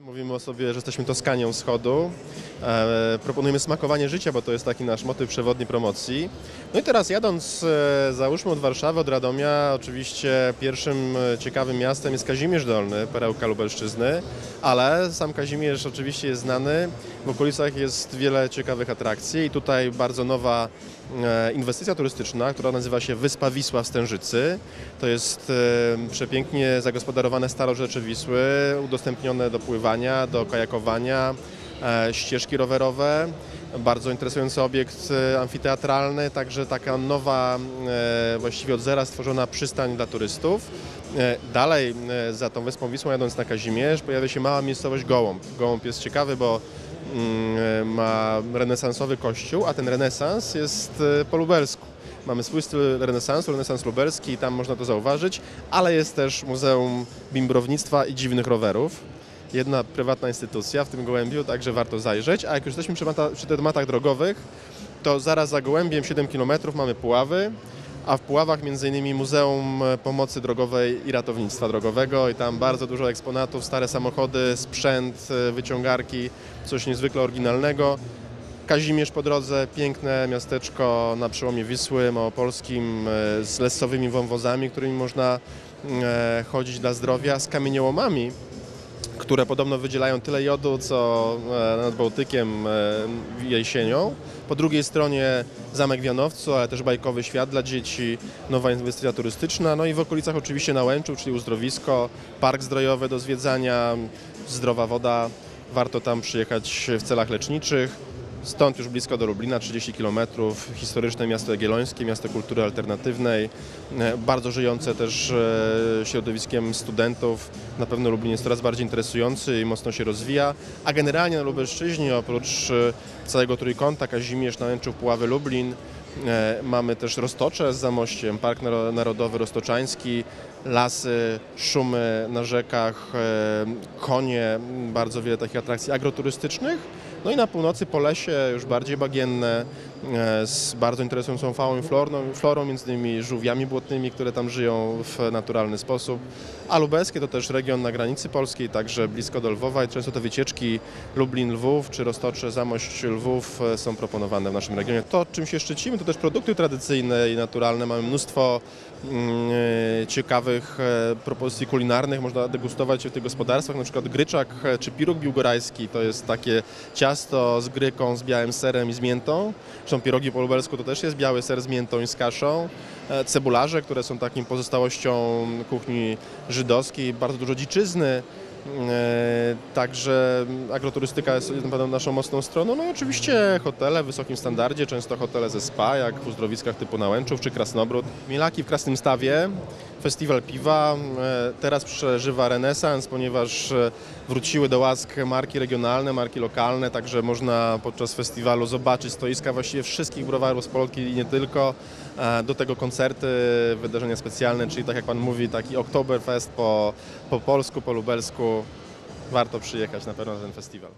Mówimy o sobie, że jesteśmy Toskanią Wschodu. E, proponujemy smakowanie życia, bo to jest taki nasz motyw przewodni promocji. No i teraz jadąc, e, załóżmy od Warszawy, od Radomia, oczywiście pierwszym e, ciekawym miastem jest Kazimierz Dolny, perełka Lubelszczyzny, ale sam Kazimierz oczywiście jest znany. W okolicach jest wiele ciekawych atrakcji i tutaj bardzo nowa inwestycja turystyczna, która nazywa się Wyspa Wisła w Stężycy. To jest przepięknie zagospodarowane starorzecze Wisły, udostępnione do pływania, do kajakowania, ścieżki rowerowe. Bardzo interesujący obiekt e, amfiteatralny, także taka nowa, e, właściwie od zera stworzona przystań dla turystów. E, Dalej e, za tą Wyspą Wisłą jadąc na Kazimierz pojawia się mała miejscowość Gołąb. Gołąb jest ciekawy, bo mm, ma renesansowy kościół, a ten renesans jest e, po lubelsku. Mamy swój styl renesansu, renesans lubelski i tam można to zauważyć, ale jest też Muzeum Bimbrownictwa i Dziwnych Rowerów. Jedna prywatna instytucja w tym Gołębiu, także warto zajrzeć. A jak już jesteśmy przy, mata, przy tematach drogowych, to zaraz za Gołębiem 7 km mamy Puławy, a w Puławach m.in. Muzeum Pomocy Drogowej i Ratownictwa Drogowego i tam bardzo dużo eksponatów, stare samochody, sprzęt, e, wyciągarki, coś niezwykle oryginalnego. Kazimierz po drodze, piękne miasteczko na przełomie Wisły Małopolskim e, z lesowymi wąwozami, którymi można e, chodzić dla zdrowia, z kamieniołomami, które podobno wydzielają tyle jodu, co e, nad Bałtykiem e, jesienią. Po drugiej stronie Zamek w Janowcu, ale też bajkowy świat dla dzieci, nowa inwestycja turystyczna, no i w okolicach oczywiście Nałęczów, czyli uzdrowisko, park zdrojowy do zwiedzania, zdrowa woda, warto tam przyjechać w celach leczniczych. Stąd już blisko do Lublina, 30 km, historyczne miasto Jagiellońskie, miasto kultury alternatywnej, e, bardzo żyjące też e, środowiskiem studentów. Na pewno Lublin jest coraz bardziej interesujący i mocno się rozwija, a generalnie na Lubelszczyźnie oprócz e, całego trójkąta Kazimierz, Nałęczów, Puławy, Lublin, Mamy też Roztocze z Zamościem, Park Naro- Narodowy Roztoczański, lasy, szumy na rzekach, konie, bardzo wiele takich atrakcji agroturystycznych. No i na północy po lesie już bardziej bagienne, z bardzo interesującą fauną i florą, florą, między innymi żółwiami błotnymi, które tam żyją w naturalny sposób. A lubelskie to też region na granicy polskiej, także blisko do Lwowa i często te wycieczki Lublin-Lwów czy Roztocze, Zamość-Lwów e, są proponowane w naszym regionie. To, czym się szczycimy, to też produkty tradycyjne i naturalne. Mamy mnóstwo mm, e, ciekawych e, propozycji kulinarnych. Można degustować w tych gospodarstwach, na przykład gryczak e, czy pirog biłgorajski. To jest takie ciasto z gryką, z białym serem i z miętą. Zresztą pierogi po lubelsku to też jest biały ser z miętą i z kaszą. E, Cebularze, które są takim pozostałością kuchni żydowskiej, bardzo dużo dziczyzny. E, Także agroturystyka jest na pewno naszą mocną stroną. No i oczywiście hotele w wysokim standardzie, często hotele ze spa, jak w uzdrowiskach typu Nałęczów czy Krasnobród. Mielaki w Krasnym Stawie, festiwal piwa. E, Teraz przeżywa renesans, ponieważ e, wróciły do łask marki regionalne, marki lokalne, także można podczas festiwalu zobaczyć stoiska właściwie wszystkich browarów z Polski i nie tylko. E, Do tego koncerty, wydarzenia specjalne, czyli tak jak Pan mówi, taki Oktoberfest po, po polsku, po lubelsku. Warto przyjechać na pewno na ten festiwal.